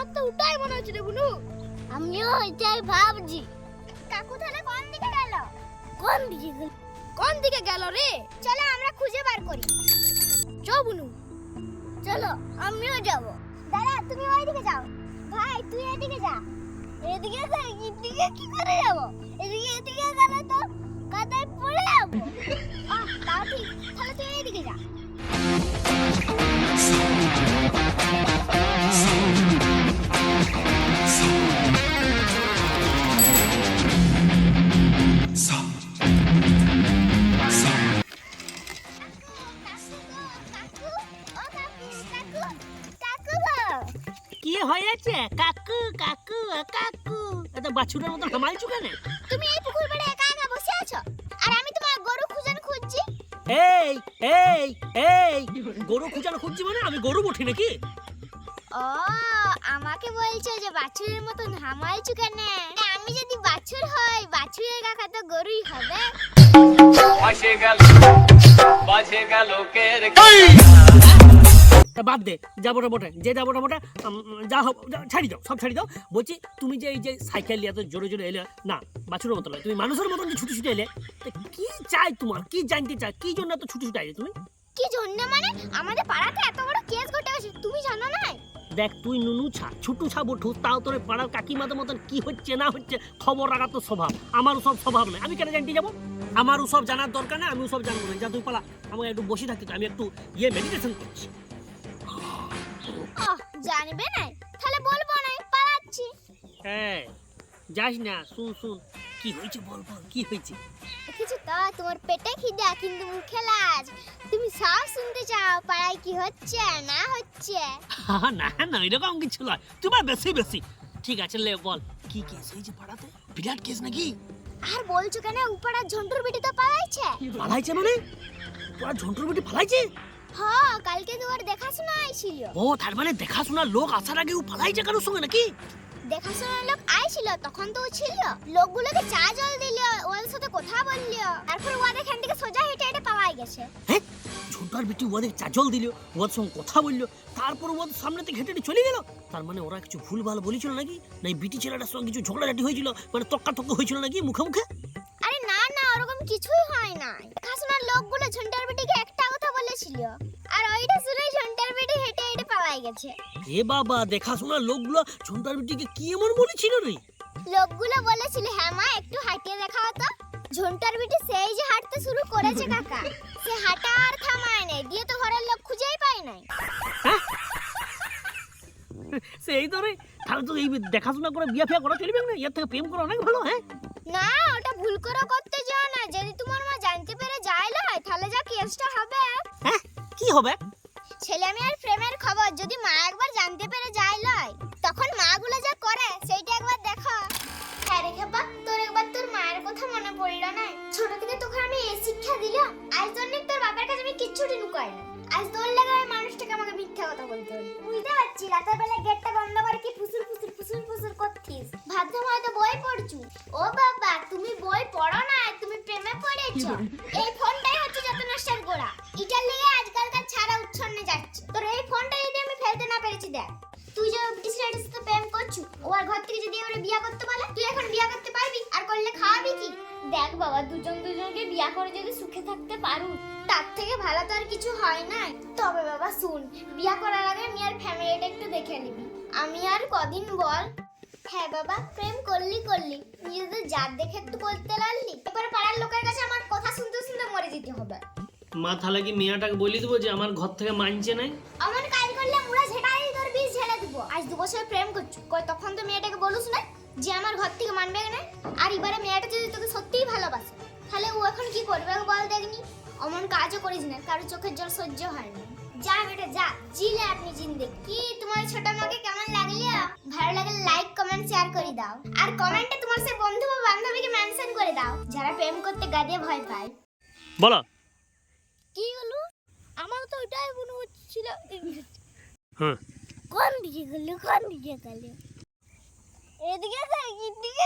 আমার তো ওটাই মনে হচ্ছে রে বুনু। আমিও ওইটাই ভাবছি। কাকু তাহলে কোন দিকে গেল? কোন দিকে গেল? কোন দিকে গেল রে? চলো আমরা খুঁজে বার করি। চ বুনু। চলো আমিও যাব। দাদা তুমি ওইদিকে যাও। ভাই তুই এদিকে যা। এদিকে যা এদিকে কি করে যাব? এদিকে এদিকে গেলে তো কি হয়েছে কাকু কাকু কাকু। এত বাছুরের মতো হামালছু কেন তুমি এই পুকুর পাড়ে একা একা বসে আছো? আর আমি তোমার গরু খুঁজান খুঁজছি। এই এই এই গরু খুঁজানো খুঁজছি মানে আমি গরু বঠি নাকি? ও আমাকে বলছো যে বাছুরের মতন হামাইছো কেন আমি যদি বাছুর হই বাছুরের কাকা তো গরুই হবে। বাজে গেল বাজে গেল কের তা বাদ দে যাব না বটে। যে যাব না বটে যা হোক ছাড়ি দাও সব ছাড়ি দাও। বলছি তুমি যে এই যে সাইকেল নিয়ে এত জোরে জোরে এলে না বাছুরের মতো নয় তুমি মানুষের মতন যে ছুটে ছুটে এলে কি চাই তোমার? কি জানতে চাই কি জন্য এত ছুটে ছুটে এলে তুমি? কি জন্য মানে? আমাদের পাড়াতে এত বড় কেস ঘটে গেছে তুমি জানো না? দেখ তুই নুনু ছা ছুটু ছা বঠু তাও তোর পাড়ার কাকিমাদের মতন কি হচ্ছে না হচ্ছে খবর রাখা তো স্বভাব। আমারও সব স্বভাব নয়। আমি কেন জানতে যাব? আমারও সব জানার দরকার না আমিও সব জানব না। যা তুই পালা আমাকে একটু বসে থাকতে দে, আমি একটু ইয়ে মেডিটেশন করছি। জানবে না তাহলে বলব না পালাচ্ছি। হ্যাঁ যাস না শুন শুন। কি হয়েছে বল বল কি হয়েছে? কিছু তো তোমার পেটে খিদা কিন্তু মুখে লাজ। তুমি সব শুনতে চাও পাড়ায় কি হচ্ছে না হচ্ছে? না না এরকম কিছু নয়। তোমার বেশি বেশি। ঠিক আছে লে বল কি কেস হয়েছে পাড়াতে? বিরাট কেস নাকি? আর বলছো কেন উপাড়ার ঝন্টুর বেটি তো পালাইছে? পালাইছে মানে? তোরা ঝন্টুর বেটি পালাইছে? হ্যাঁ কালকে তোমার দেখাশোনা আইছিল। ও তার মানে দেখাশোনার লোক আসার আগে ও পালাইছে কারোর সঙ্গে নাকি? দেখাশোনার লোক আইছিল তখন তো ও ছিল। লোকগুলোকে চা জল দিল ওদের সাথে কথা বলল। তারপর ওদের এখান থেকে সোজা হেঁটে হেঁটে পালাই গেছে। হ্যাঁ ঝন্টার বেটি ওদের চাচল দিল ওদের সঙ্গে কথা বলল তারপর ওদের সামনে থেকে হেঁটে চলে গেল। তার মানে ওরা কিছু ভুল ভালো বলেছিল নাকি? না এই বিটি ছেলেটার সঙ্গে কিছু ঝগড়াঝাটি হয়েছিল? মানে তক্কা তক্ক হয়েছিল নাকি মুখে মুখে? আরে না না ওরকম কিছুই হয় নাই। দেখাশোনার লোকগুলো ঝন্টার বলেছিল আর ওইটা শুনে ঝন্টার বেটি হেঁটে হেঁটে পালাই গেছে। এ বাবা দেখাশোনার লোকগুলো ঝন্টার বেটিকে কি এমন বলেছিল রে? লোকগুলো বলেছিল হ্যাঁ মা একটু হাঁটিয়ে দেখাও তো ঝন্টার বেটি সেই যে হাঁটতে শুরু করেছে কাকা সে হাঁটা আর থামায় নাই দিয়ে তো ঘরের লোক খুঁজেই পায় নাই। সেই তো রে তাহলে তো এই দেখাশোনা করে বিয়া ফিয়া করা চলবে না? এর থেকে প্রেম করা অনেক ভালো হ্যাঁ? না ওটা ভুল করে করতে যাও না যদি তোমার মা জানতে পেরে যায় না তাহলে যা কেসটা হবে হ্যাঁ কি হবে? ছেলে মেয়ের প্রেমের খবর যদি মা একবার জানতে পেরে যায় লয়, তখন মাগুলো যা করে, সেইটা একবার দেখো। হ্যাঁ রে খেপা, তোর একবার তোর মায়ের কথা মনে পড়ল না? ছোট থেকে তোকে আমি এই শিক্ষা দিলাম। আজ জন্য তোর বাবার কাছে আমি কিচ্ছুটি লুকাই না। আজ তোর লেগে ওই মানুষটাকে আমাকে মিথ্যা কথা বলতে হলো। বুঝতে পারছি, রাতের বেলা গেটটা বন্ধ করে কি ফুসুর ফুসুর ফুসুর ফুসুর করছিস? ভাবতাম হয়তো বই পড়ছু। ও বাবা, তুমি বই পড়ো না, তুমি প্রেমে পড়েছো। এই ফোনটাই বাবা দুজন দুজনকে বিয়া করে যদি সুখে থাকতে পারু তার থেকে ভালো তো আর কিছু হয় না তবে বাবা শুন বিয়া করার আগে আমি আর ফ্যামিলিটা একটু দেখে নিবি। আমি আর কদিন বল হ্যাঁ বাবা প্রেম করলি করলি নিজেদের জাত দেখে একটু বলতে লাগলি এবার পাড়ার লোকের কাছে আমার কথা শুনতে শুনতে মরে যেতে হবে। মা তাহলে কি মেয়েটাকে বলে দেবো যে আমার ঘর থেকে মানছে নাই। আমার কাজ করলে মুড়া ঝেটাই তোর বীজ ঝেড়ে দিব। আজ দু বছর প্রেম করছু কই তখন তো মেয়েটাকে বলুস না যে আমার ঘর থেকে মানবে না? আর এবারে মেয়েটা যদি সত্যিই ভালোবাসে। তাহলে ও এখন কি করবে বল দেখনি? অমন কাজও করিস না কারও চোখের জল সহ্য হয় না। যা বেটা যা। জিলে আপনি জিন্দে। কি তোমার ছোট মাকে কেমন লাগল? ভালো লাগলে লাইক কমেন্ট শেয়ার করে দাও। আর কমেন্টে তোমার সে বন্ধু বা বান্ধবীকে মেনশন করে দাও যারা প্রেম করতে গাদে ভয় পায়। বলো। কি হলো? আমার তো ওটাই মনে হচ্ছিল। হ্যাঁ। কোন দিকে গেল কোন দিকে গেল? এদিকে গেলে এদিকে